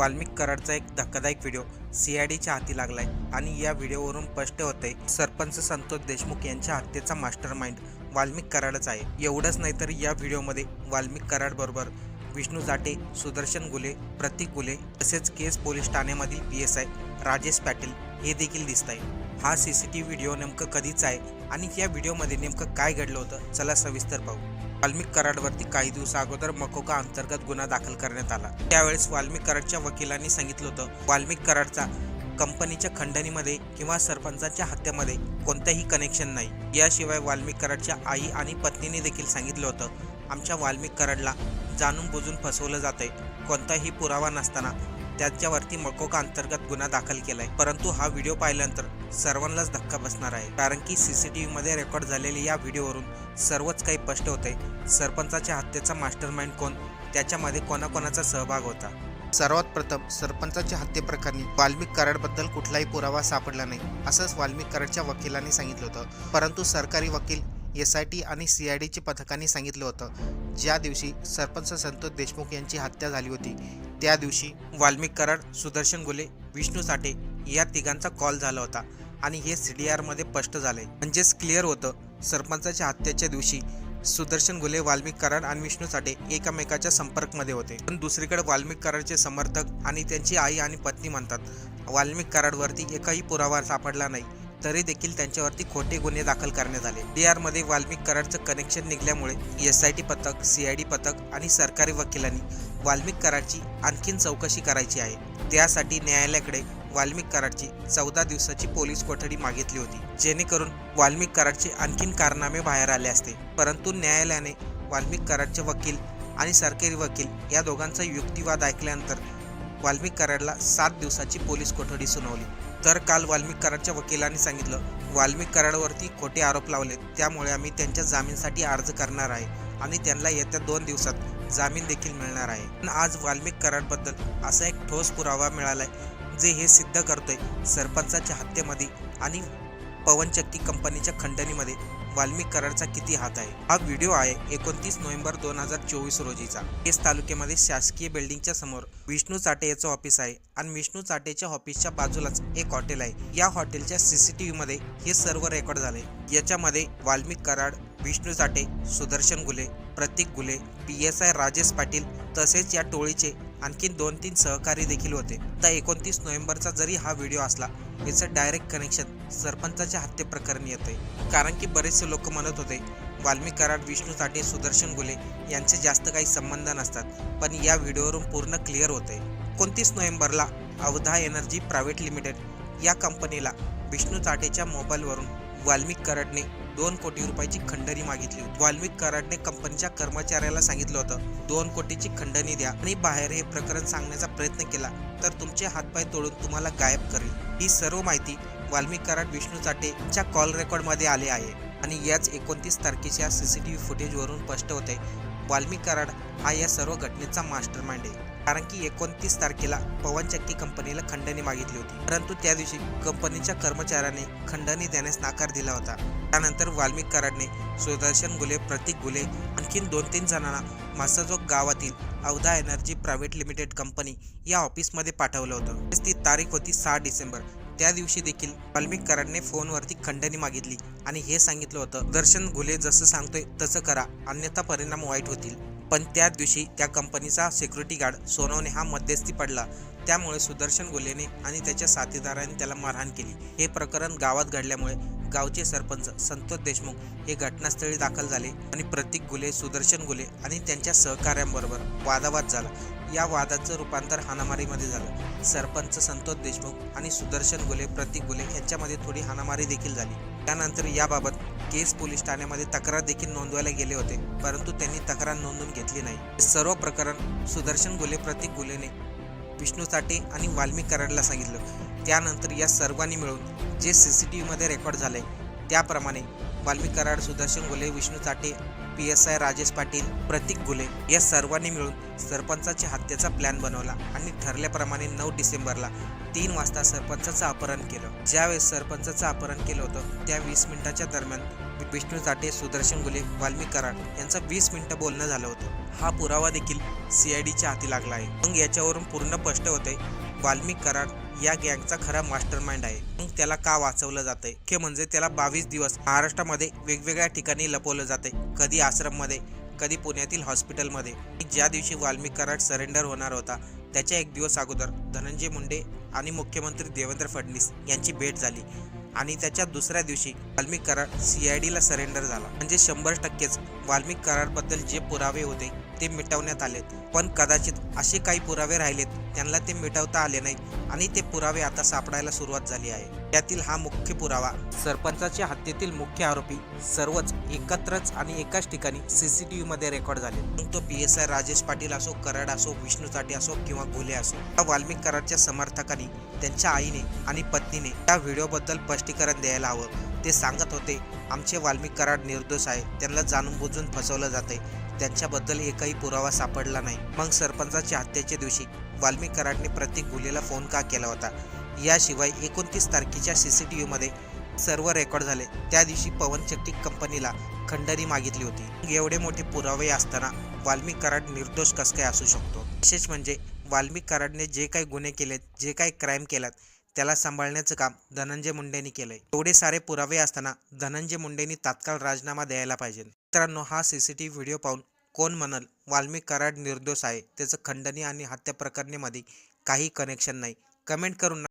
वाल्मिक कराडचा एक धक्कादायक व्हिडिओ सीआयडीच्या हाती लागलाय आणि या व्हिडिओवरून स्पष्ट होते सरपंच संतोष देशमुख यांच्या हत्येचा मास्टर माइंड वाल्मिक कराडच आहे. एवढंच नाही तर या व्हिडिओमध्ये वाल्मिक कराड बरोबर विष्णू जाटे सुदर्शन गुले प्रतीक गुले तसेच केस police ठाण्यामधील P S I Rajesh Patil हे देखील दिसत आहे हा सी सी टी व्हिडिओ नेमकं कधीच आहे आणि या व्हिडिओमध्ये नेमकं काय घडलं होतं चला सविस्तर पाहू. वाल्मिक कराडवरती काही दिवसा अगोदर मकोका अंतर्गत गुन्हा दाखल करण्यात आला. त्यावेळेस वाल्मिक कराडच्या वकिलांनी सांगितलं होतं वाल्मिक कराडचा कंपनीच्या खंडणीमध्ये किंवा सरपंचाच्या हत्येमध्ये कोणतंही कनेक्शन नाही. याशिवाय वाल्मिक कराडच्या आई आणि पत्नीने देखील सांगितलं होतं आमच्या वाल्मिक कराडला जाणून बुजून फसवलं जाते कोणताही पुरावा नसताना त्याच्यावरती मकोका अंतर्गत गुन्हा दाखल केलाय. परंतु हा व्हिडिओ पाहिल्यानंतर सर्वांनाच धक्का बसणार आहे. कारण की सीसीटीव्ही मध्ये रेकॉर्ड झालेल्या या व्हिडिओवरून सर्वच काही स्पष्ट होते सरपंचाच्या हत्येचा मास्टर माइंड कोण? त्याच्यामध्ये कोणाकोणाचा सहभाग होता? सर्वात प्रथम सरपंचाच्या हत्येप्रकरणी वाल्मिक कराडबद्दल कुठलाही पुरावा सापडला नाही असंच वाल्मिक कराडच्या वकिलांनी सांगितलं होतं. परंतु सरकारी वकील एस आय टी आणि सी आय डीच्या पथकांनी सांगितलं होतं. ज्या दिवशी सरपंच संतोष देशमुख यांची हत्या झाली होती त्या दिवशी वाल्मिक कराड सुदर्शन गुले विष्णू साठे या तिघांचा कॉल झाला होता आणि हे सी डी आरमध्ये स्पष्ट झाले म्हणजेच क्लिअर होतं सरपंचाच्या हत्येच्या दिवशी सुदर्शन गुले वाल्मिक कराड आणि विष्णू साठे एकमेकाच्या संपर्कमध्ये होते. पण दुसरीकडे वाल्मिक कराडचे समर्थक आणि त्यांची आई आणि पत्नी म्हणतात वाल्मिक कराडवरती एकही पुरावा सापडला नाही. तरी देखील त्यांच्यावरती खोटे गुन्हे दाखल करण्यात आले. डी मध्ये वाल्मिक कराडचं कनेक्शन निघाल्यामुळे एस आय टी पथक सी आय डी पथक आणि सरकारी वकिलांनी वाल्मिक कराडची आणखीन चौकशी करायची आहे. त्यासाठी न्यायालयाकडे वाल्मिक कराडची चौदा दिवसाची पोलीस कोठडी मागितली होती जेणेकरून वाल्मिक कराडचे आणखीन कारनामे बाहेर आले असते. परंतु न्यायालयाने वाल्मिक कराडचे वकील आणि सरकारी वकील या दोघांचा युक्तिवाद ऐकल्यानंतर वाल्मिक कराडला सात दिवसाची पोलीस कोठडी सुनावली. तर काल वाल्मिक कराडच्या वकिलांनी सांगितलं वाल्मिक कराडवरती खोटे आरोप लावले त्यामुळे आम्ही त्यांच्या जामीनसाठी अर्ज करणार आहे आणि त्यांना येत्या दोन दिवसात जामीन देखील मिळणार आहे. पण आज वाल्मिक कराडबद्दल असा एक ठोस पुरावा मिळालाय जे हे सिद्ध करतोय सरपंचाच्या हत्येमध्ये आणि पवनचक्की कंपनीच्या खंडणीमध्ये. वाल्मिक कराडचा किती हात आहे? हा व्हिडिओ आहे एकोणतीस नोव्हेंबर दोन हजार चोवीस रोजीचा. केस तालुक्यामध्ये शासकीय बिल्डिंगच्या समोर विष्णू चाटे याचं ऑफिस आहे आणि विष्णू चाटेच्या ऑफिसच्या बाजूलाच एक हॉटेल आहे. या हॉटेलच्या सीसीटीव्ही मध्ये हे सर्व रेकॉर्ड झाले. याच्यामध्ये Valmik Karad Vishnu Chate Sudarshan Gule Prateek Gule P S I Rajesh Patil तसेच या टोळीचे आणखीन दोन तीन सहकारी देखील होते. तर एकोणतीस नोव्हेंबरचा जरी हा व्हिडिओ असला याचं डायरेक्ट कनेक्शन सरपंचाच्या हत्येप्रकरणी येते कारण की बरेचसे लोक म्हणत होते वाल्मिक कराड विष्णू साठे सुदर्शन गुले यांचे जास्त काही संबंध नसतात पण या व्हिडिओवरून पूर्ण क्लिअर होते एकोणतीस नोव्हेंबरला अवधा एनर्जी प्रायव्हेट लिमिटेड या कंपनीला विष्णू चाटेच्या मोबाईलवरून वाल्मिक कराडने दोन कोटी रुपयाची खंडणी मागितली होती. वाल्मिक कराडने कंपनीच्या कर्मचाऱ्याला सांगितलं होतं दोन कोटीची खंडणी द्या आणि बाहेर हे प्रकरण सांगण्याचा प्रयत्न केला तर तुमचे हातपाय तोडून तुम्हाला गायब करेल ही सर्व माहिती वाल्मिक कराड विष्णू चाटेच्या कॉल रेकॉर्डमध्ये आले आहे आणि याच एकोणतीस तारखेच्या सी सी टी व्ही फुटेजवरून स्पष्ट होते वाल्मिक कराड हा या सर्व घटनेचा मास्टर माइंड आहे. कारण की एकोणतीस तारखेला पवन चक्की कंपनीला खंडणी मागितली होती. परंतु त्या दिवशी कंपनीच्या कर्मचाऱ्याने खंडणी देण्यास नकार दिला होता. त्यानंतर वाल्मिक कराडने सुदर्शन गुले प्रतीक गुले आणखीन दोन तीन जणांना मासाजोग गावातील Avaada energy private limited company या ऑफिसमध्ये पाठवलं होतं. ती तारीख होती सहा डिसेंबर. त्या दिवशी देखील वाल्मिक फोनवरती खंडणी मागितली आणि हे सांगितलं होतं दर्शन घुले जसं सांगतोय तसं करा अन्यथा परिणाम वाईट होतील. पण त्या दिवशी त्या कंपनीचा सिक्युरिटी गार्ड सोनवणे हा मध्यस्थी पडला. त्यामुळे सुदर्शन गुलेने आणि त्याच्या साथीदाराने त्याला मारहाण केली. हे प्रकरण गावात घडल्यामुळे गावचे सरपंच संतोष देशमुख हे घटनास्थळी दाखल झाले आणि प्रतीक गुले सुदर्शन गुले आणि त्यांच्या सहकाऱ्यांबरोबर वादावाद झाला. या वादाचं रूपांतर हाणामारीमध्ये झालं. सरपंच संतोष देशमुख आणि सुदर्शन गुले प्रतीक गुले यांच्यामध्ये थोडी हाणामारी देखील झाली. त्यानंतर याबाबत केस पोलीस ठाण्यामध्ये तक्रार देखील नोंदवायला गेले होते परंतु त्यांनी तक्रार नोंदवून घेतली नाही. सर्व प्रकरण सुदर्शन गुले प्रतीक गुलेने विष्णू साठे आणि वाल्मिक कराडला सांगितलं. त्यानंतर या सर्वांनी मिळून जे सी सी टी व्हीमध्ये रेकॉर्ड झाले त्याप्रमाणे Valmik Karad Sudarshan Gule Vishnu Chate P S I Rajesh Patil Prateek Gule या सर्वांनी मिळून सरपंचाच्या हत्येचा प्लॅन बनवला आणि ठरल्याप्रमाणे नऊ डिसेंबरला तीन वाजता सरपंचाचं अपहरण केलं. ज्यावेळेस सरपंचाचं अपहरण केलं होतं त्या वीस मिनिटाच्या दरम्यान विष्णू चाटे सुदर्शन गुले वाल्मिक कराड यांचं वीस मिनिटं बोलणं झालं होतं. हा पुरावा देखील सी आय डीच्या हाती लागला आहे. मग याच्यावरून पूर्ण स्पष्ट होते वाल्मिक कराड या गँगचा खरा मास्टर माइंड आहे. मग त्याला का वाचवलं जाते हे म्हणजे त्याला बावीस दिवस महाराष्ट्रामध्ये वेगवेगळ्या ठिकाणी लपवलं जाते कधी आश्रममध्ये कधी पुण्यातील हॉस्पिटलमध्ये. ज्या दिवशी वाल्मिक कराड सरेंडर होणार होता त्याच्या एक दिवस अगोदर धनंजय मुंडे आणि मुख्यमंत्री देवेंद्र फडणवीस यांची भेट झाली. आणि त्याच्या दुसऱ्या दिवशी वाल्मिक कराड सी आय डीला सरेंडर झाला. म्हणजे शंभर टक्केच वाल्मिक कराडबद्दल जे पुरावे होते ते मिटवण्यात आले पण कदाचित असे काही पुरावे राहिलेत त्यांना ते मिटवता आले नाहीत आणि ते पुरावे आता सापडायला सुरुवात झाली आहे. त्यातील हा मुख्य पुरावा सरपंचाच्या हत्येतील मुख्य आरोपी सर्वच एकत्रच आणि एकाच ठिकाणी सीसीटीव्ही मध्ये रेकॉर्ड झाले मग तो P S I Rajesh Patil असो कराड असो विष्णू चाटी असो किंवा घुले असो त्या वाल्मिक कराडच्या समर्थकांनी त्यांच्या आईने आणि पत्नीने त्या व्हिडिओबद्दल स्पष्टीकरण द्यायला हवं. ते सांगत होते आमचे वाल्मिक कराड निर्दोष आहे त्यांना जाणून बुजून फसवलं जाते त्यांच्याबद्दल एकही पुरावा सापडला नाही. मग सरपंचाच्या हत्येच्या दिवशी वाल्मी कराडने प्रत्येक गुलेला फोन का केला होता? याशिवाय एकोणतीस तारखेच्या सी सी टी व्हीमध्ये सर्व रेकॉर्ड झाले. त्या दिवशी पवन चक्की कंपनीला खंडणी मागितली होती. एवढे मोठे पुरावे असताना वाल्मिक कराड निर्दोष कस काय असू शकतो? विशेष म्हणजे वाल्मिक कराडने जे काही गुन्हे केलेत जे काही क्राईम केलात त्याला सांभाळण्याचं काम धनंजय मुंडेंनी केलंय. एवढे सारे पुरावे असताना धनंजय मुंडेंनी तात्काळ राजीनामा द्यायला पाहिजे. मित्रांनो हा सीसीटीव्ही व्हिडिओ पाहून कोण म्हणल? वाल्मिक कराड निर्दोष आहे. त्याचं खंडणी आणि हत्या प्रकरणीमध्ये काही कनेक्शन नाही. कमेंट करून